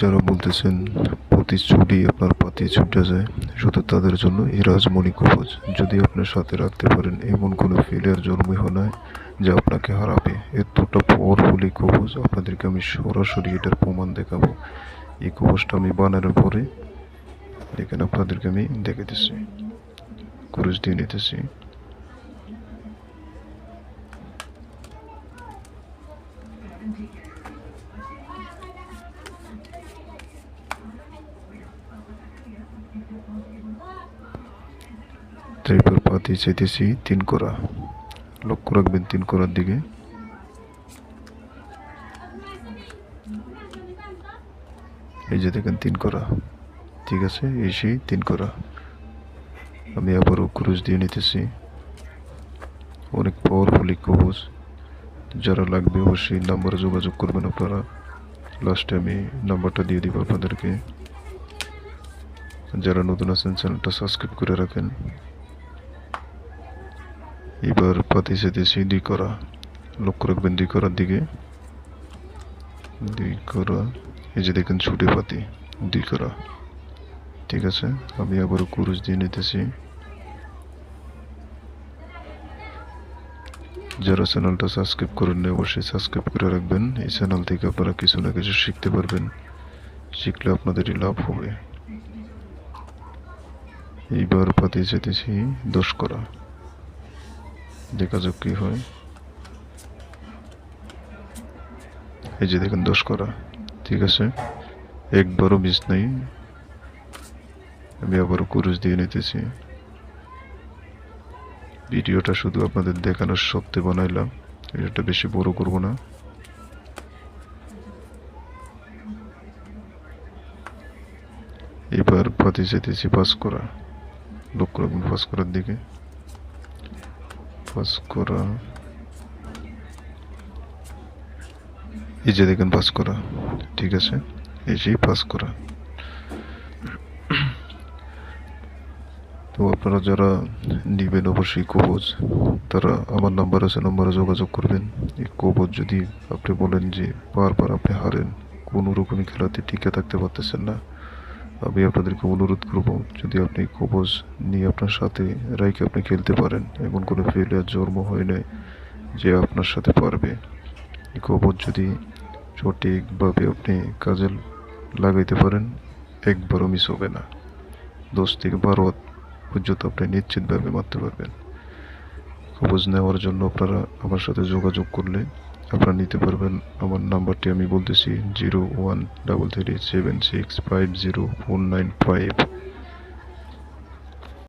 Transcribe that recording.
যারা বলতেছেন প্রতি চুরি আপনার পাতি ছুটে যায়, শুধু তাদের জন্য এই রাজমণি কবচ। যদি আপনার সাথে রাখতে পারেন, এমন কোনো ফিলের জন্মই হয় না যা আপনাকে হারাবে। এতটা পাওয়ারফুল কবচ আপনাদেরকে আমি সরাসরি এটার প্রমাণ দেখাবো। এই কবচটা আমি বানানোর পরে দেখেন আপনাদেরকে আমি দেখে দিচ্ছি কুরুশ দিয়ে নিতেছি। তারপর পাতি চাইতেছি তিন করা লক্ষ্য রাখবেন তিন করার দিকে। এই যে দেখেন তিন করা ঠিক আছে, এই সেই তিন করা আমি আবারও ক্রুজ দিয়ে নিতেছি। অনেক পাওয়ারফুলি কবজ যারা লাগবে অবশ্যই নাম্বারে যোগাযোগ করবেন আপনারা। লাস্টে আমি নাম্বারটা দিয়ে দিব আপনাদেরকে। যারা নতুন আছেন চ্যানেলটা সাবস্ক্রাইব করে রাখেন। এবার পাতি সেতেছি দুই করা লক্ষ্য রাখবেন দুই করার দিকে। দুই করা, এই যে দেখেন ছুটে পাতি, দুই করা। ঠিক আছে, আমি আবার কুরুশ দিয়ে নিতেছি। যারা চ্যানেলটা সাবস্ক্রাইব করেন না অবশ্যই সাবস্ক্রাইব করে রাখবেন। এই চ্যানেল থেকে আপনারা কিছু না কিছু শিখতে পারবেন। শিখলে আপনাদেরই লাভ হবে। এইবার পাতি যেতেছি দোষ করা। দেখা যাক কি হয়। এই যে দেখেন, দোষ করা। ঠিক আছে? একবারও মিস নেই। আমি আবারও কুরুশ দিয়ে নিতেছি। ভিডিওটা শুধু আপনাদের দেখানোর সত্যি বানাইলাম। এটা বেশি বড় করব না। এবার পাতি যেতেছি পাস করা। লক্ষ্য রাখবেন পাস করার দিকে। পাস করা এই যে দেখেন পাস করা ঠিক আছে? এই যে পাস করা তো আপনারা যারা নিবেন অবশ্যই কবজ, তারা আমার নাম্বার আছে নাম্বারে যোগাযোগ করবেন। এই কবজ যদি আপনি বলেন যে বারবার আপনি হারেন কোনো রকমই খেলাতে টিকে থাকতে পারতেছেন না আমি আপনাদেরকে অনুরোধ করব, যদি আপনি কবজ নিয়ে আপনার সাথে রাইকে আপনি খেলতে পারেন, এমন কোনো ফেলিয়ার জন্ম হয় নাই যে আপনার সাথে পারবে। কবজ যদি সঠিকভাবে আপনি কাজে লাগাইতে পারেন, একবারও মিস হবে না। দশ থেকে বারো পর্যন্ত আপনি নিশ্চিতভাবে মারতে পারবেন। কবজ নেওয়ার জন্য আপনারা আমার সাথে যোগাযোগ করলে আপনারা নিতে পারবেন। আমার নাম্বারটি আমি বলতেছি zero one double three seven six five zero four nine five.